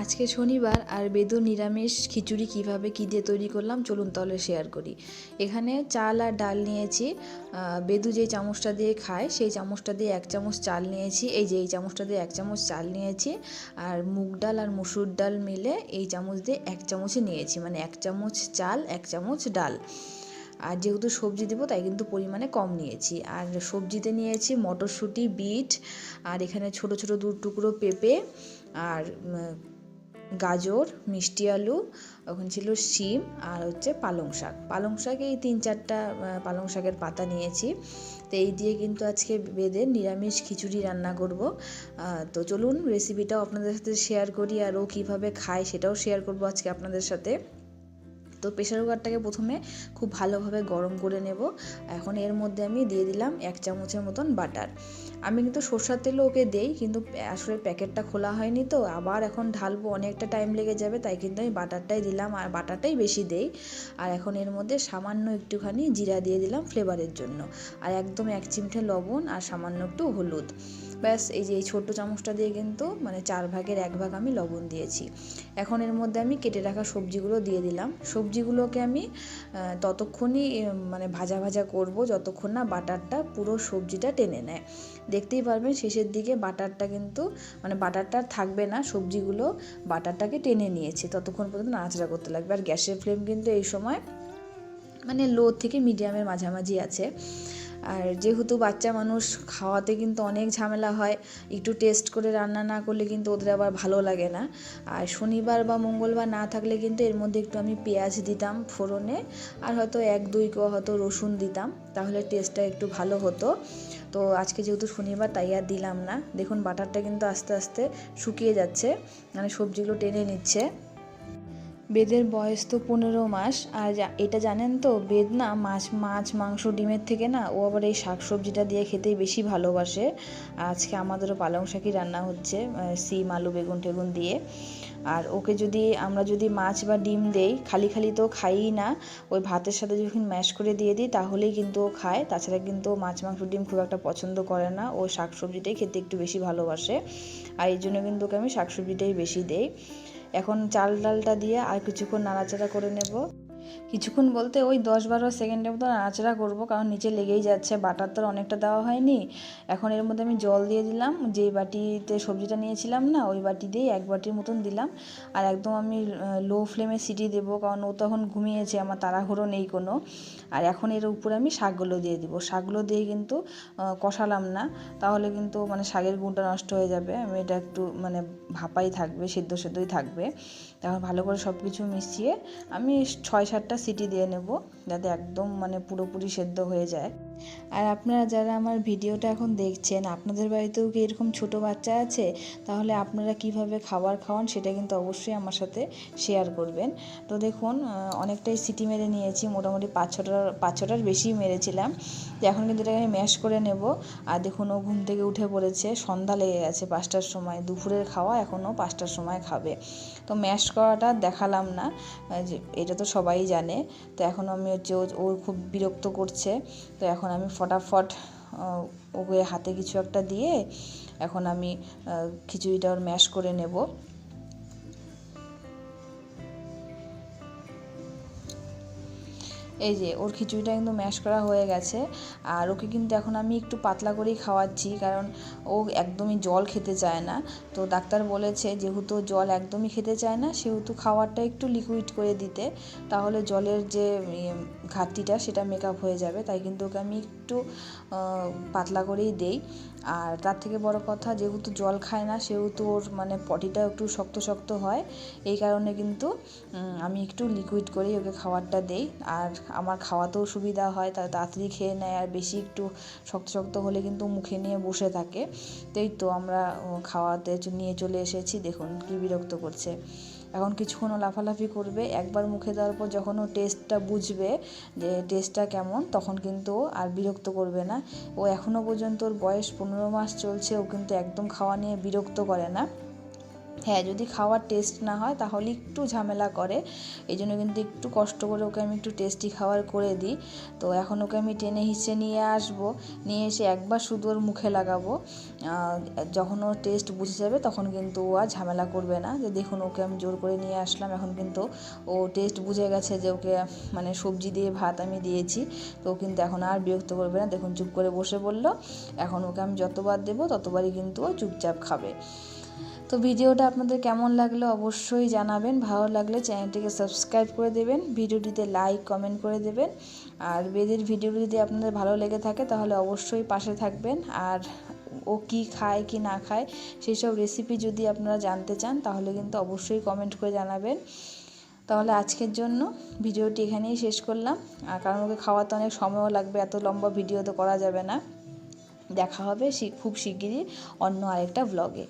আজকে শনিবার আর বেদু নিরামিষ খিচুড়ি কীভাবে কী দিয়ে তৈরি করলাম, চলুন তাহলে শেয়ার করি। এখানে চাল আর ডাল নিয়েছি। বেদু যে চামচটা দিয়ে খায়, সেই চামচটা দিয়ে এক চামচ চাল নিয়েছি। এই যে এই চামচটা দিয়ে এক চামচ চাল নিয়েছি। আর মুগ ডাল আর মুসুর ডাল মিলে এই চামচ দিয়ে এক চামচই নিয়েছি। মানে এক চামচ চাল, এক চামচ ডাল। আর যেহেতু সবজি দেবো, তাই কিন্তু পরিমাণে কম নিয়েছি। আর সবজিতে নিয়েছি মটরশুঁটি, বিট, আর এখানে ছোট ছোট দু টুকরো পেঁপে, আর গাজর, মিষ্টি আলু, ওখানে ছিল শিম আর হচ্ছে পালং শাক। পালং শাক এই তিন চারটা পালং শাকের পাতা নিয়েছি। তো এই দিয়ে কিন্তু আজকে বেদের নিরামিষ খিচুড়ি রান্না করব। তো চলুন রেসিপিটাও আপনাদের সাথে শেয়ার করি আর ও কীভাবে খায় সেটাও শেয়ার করব আজকে আপনাদের সাথে। তো প্রেশার কুকারটাকে প্রথমে খুব ভালোভাবে গরম করে নেব। এখন এর মধ্যে আমি দিয়ে দিলাম এক চামচের মতন বাটার আমি কিন্তু সর্ষার তেলও ওকে দেই, কিন্তু আসলে প্যাকেটটা খোলা হয়নি তো, আবার এখন ঢালবো, অনেকটা টাইম লেগে যাবে, তাই কিন্তু আমি বাটারটাই দিলাম, আর বাটারটাই বেশি দেই। আর এখন এর মধ্যে সামান্য একটুখানি জিরা দিয়ে দিলাম ফ্লেভারের জন্য। আর একদম এক চিমটে লবণ আর সামান্য একটু হলুদ। ব্যাস, এই যে এই ছোট্ট চামচটা দিয়ে কিন্তু মানে চার ভাগের এক ভাগ আমি লবণ দিয়েছি। এখন এর মধ্যে আমি কেটে রাখা সবজিগুলো দিয়ে দিলাম। সবজিগুলোকে আমি ততক্ষণই মানে ভাজা ভাজা করব যতক্ষণ না বাটারটা, পুরো সবজিটা টেনে নেয়। দেখতেই পারবেন শেষের দিকে বাটারটা কিন্তু মানে বাটারটা থাকবে না, সবজিগুলো বাটারটাকে টেনে নিয়েছে। ততক্ষণ পর্যন্ত নাড়াচাড়া করতে লাগবে। আর গ্যাসের ফ্লেম কিন্তু এই সময় মানে লো থেকে মিডিয়ামের মাঝামাঝি আছে। আর যেহেতু বাচ্চা মানুষ, খাওয়াতে কিন্তু অনেক ঝামেলা হয়। একটু টেস্ট করে রান্না না করলে কিন্তু ওদের আবার ভালো লাগে না। আর শনিবার বা মঙ্গলবার না থাকলে কিন্তু এর মধ্যে একটু আমি পেঁয়াজ দিতাম ফোড়নে, আর হয়তো এক, দুই কো হয়তো রসুন দিতাম, তাহলে টেস্টটা একটু ভালো হতো। তো আজকে যেহেতু শনিবার, তাই আর দিলাম না। দেখুন, বাটারটা কিন্তু আস্তে আস্তে শুকিয়ে যাচ্ছে মানে সবজিগুলো টেনে নিচ্ছে। বেদের বয়স তো পনেরো মাস, আর এটা জানেন তো, বেদ না মাছ মাছ, মাংস, ডিমের থেকে না, ও আবার এই শাক সবজিটা দিয়ে খেতেই বেশি ভালোবাসে। আজকে আমাদেরও পালং শাকই রান্না হচ্ছে সিম, আলু, বেগুন টেগুন দিয়ে। আর ওকে যদি, আমরা যদি মাছ বা ডিম দেই, খালি খালি তো খাইই না, ওই ভাতের সাথে যখন ম্যাশ করে দিয়ে দিই, তাহলেই কিন্তু ও খায়। তাছাড়া কিন্তু মাছ, মাংস, ডিম খুব একটা পছন্দ করে না, ও শাক সবজিটাই খেতে একটু বেশি ভালোবাসে। আর এই জন্য কিন্তু ওকে আমি শাক সবজিটাই বেশি দেই। এখন চাল ডালটা দিয়ে আর কিছুক্ষণ নাড়াচাড়া করে নেব। কিছুক্ষণ বলতে ওই দশ বারো সেকেন্ডের মতো নাড়াচাড়া করব, কারণ নিচে লেগেই যাচ্ছে, বাটার তো অনেকটা দেওয়া হয়নি। এখন এর মধ্যে আমি জল দিয়ে দিলাম যেই বাটিতে সবজিটা নিয়েছিলাম না, ওই বাটি দিয়ে এক বাটির মতন দিলাম। আর একদম আমি লো ফ্লেমে সিটি দেবো, কারণ ও তখন ঘুমিয়েছে, আমার তাড়াহুড়ো নেই কোনো। আর এখন এর উপরে আমি শাকগুলো দিয়ে দিব। শাকগুলো দিয়ে কিন্তু কষালাম না, তাহলে কিন্তু মানে শাকের গুণটা নষ্ট হয়ে যাবে। আমি এটা একটু মানে ভাপাই থাকবে, সেদ্ধ সেদ্ধই থাকবে। তখন ভালো করে সব কিছু মিশিয়ে আমি ছয় সাতটা সিটি দিয়ে নেব যাতে একদম মানে পুরোপুরি সেদ্ধ হয়ে যায়। আর আপনারা যারা আমার ভিডিওটা এখন দেখছেন, আপনাদের বাড়িতেও কি এরকম ছোট বাচ্চা আছে? তাহলে আপনারা কীভাবে খাবার খাওয়ান সেটা কিন্তু অবশ্যই আমার সাথে শেয়ার করবেন। তো দেখুন অনেকটাই সিটি মেরে নিয়েছি, মোটামুটি পাঁচ ছটার পাঁচ ছটার বেশি মেরেছিলাম। এখন কিন্তু এটাকে আমি ম্যাশ করে নেব। আর দেখুন, ও ঘুম থেকে উঠে পড়েছে, সন্ধ্যা লেগে গেছে পাঁচটার সময়। দুপুরের খাওয়া এখনও পাঁচটার সময় খাবে। তো ম্যাশ করাটা দেখালাম না এটা তো সবাই জানে। তো এখন আমি হচ্ছে ও ও খুব বিরক্ত করছে। তো এখন আমি ফটাফট ওকে হাতে কিছু একটা দিয়ে এখন আমি খিচুড়িটা ওর ম্যাশ করে নেব। এই যে, ওর খিচুড়িটা কিন্তু ম্যাশ করা হয়ে গেছে। আর ওকে কিন্তু এখন আমি একটু পাতলা করেই খাওয়াচ্ছি, কারণ ও একদমই জল খেতে চায় না। তো ডাক্তার বলেছে, যেহেতু জল একদমই খেতে চায় না, সেহেতু খাবারটা একটু লিকুইড করে দিতে। তাহলে জলের যে ঘাটতিটা, সেটা মেকআপ হয়ে যাবে। তাই কিন্তু ওকে আমি একটু পাতলা করেই দেই। আর তার থেকে বড় কথা, যেহেতু জল খায় না, সেহেতু ওর মানে পটিটা একটু শক্ত শক্ত হয়। এই কারণে কিন্তু আমি একটু লিকুইড করেই ওকে খাবারটা দেই। আর আমার খাওয়াতেও সুবিধা হয়, তা তাড়াতাড়ি খেয়ে নেয় আর বেশি একটু শক্ত শক্ত হলে কিন্তু মুখে নিয়ে বসে থাকে। তাই তো আমরা খাওয়াতে নিয়ে চলে এসেছি। দেখুন কি বিরক্ত করছে। এখন কিছুক্ষণ লাফালাফি করবে। একবার মুখে দেওয়ার পর যখন ও টেস্টটা বুঝবে যে টেস্টটা কেমন, তখন কিন্তু আর বিরক্ত করবে না। ও এখনও পর্যন্ত ওর বয়স পনেরো মাস চলছে। ও কিন্তু একদম খাওয়া নিয়ে বিরক্ত করে না। হ্যাঁ যদি খাওয়ার টেস্ট না হয় তাহলে একটু ঝামেলা করে। এই জন্য কিন্তু একটু কষ্ট করে ওকে আমি একটু টেস্টি খাবার করে দিই। তো এখন ওকে আমি টেনে হিসে নিয়ে আসব, নিয়ে এসে একবার শুধু ওর মুখে লাগাবো। যখন ও টেস্ট বুঝে যাবে তখন কিন্তু ও আর ঝামেলা করবে না। যে দেখুন, ওকে আমি জোর করে নিয়ে আসলাম, এখন কিন্তু ও টেস্ট বুঝে গেছে যে ওকে মানে সবজি দিয়ে ভাত আমি দিয়েছি। তো ও কিন্তু এখন আর বিরক্ত করবে না। দেখুন, চুপ করে বসে বলল, এখন ওকে আমি যতবার দেবো ততবারই কিন্তু ও চুপচাপ খাবে। তো ভিডিওটা আপনাদের কেমন লাগল অবশ্যই জানাবেন। ভালো লাগলে চ্যানেলটিকে সাবস্ক্রাইব করে দেবেন, ভিডিওটিতে লাইক, কমেন্ট করে দেবেন। আর বেদের ভিডিও যদি আপনাদের ভালো লেগে থাকে তাহলে অবশ্যই পাশে থাকবেন। আর ও কি খায়, কি না খায় সেই সব রেসিপি যদি আপনারা জানতে চান তাহলে কিন্তু অবশ্যই কমেন্ট করে জানাবেন। তাহলে আজকের জন্য ভিডিওটি এখানেই শেষ করলাম। আর কারণ ওকে খাওয়াতে অনেক সময়ও লাগবে, এত লম্বা ভিডিও তো করা যাবে না। দেখা হবে খুব শিগগিরই অন্য আরেকটা ব্লগে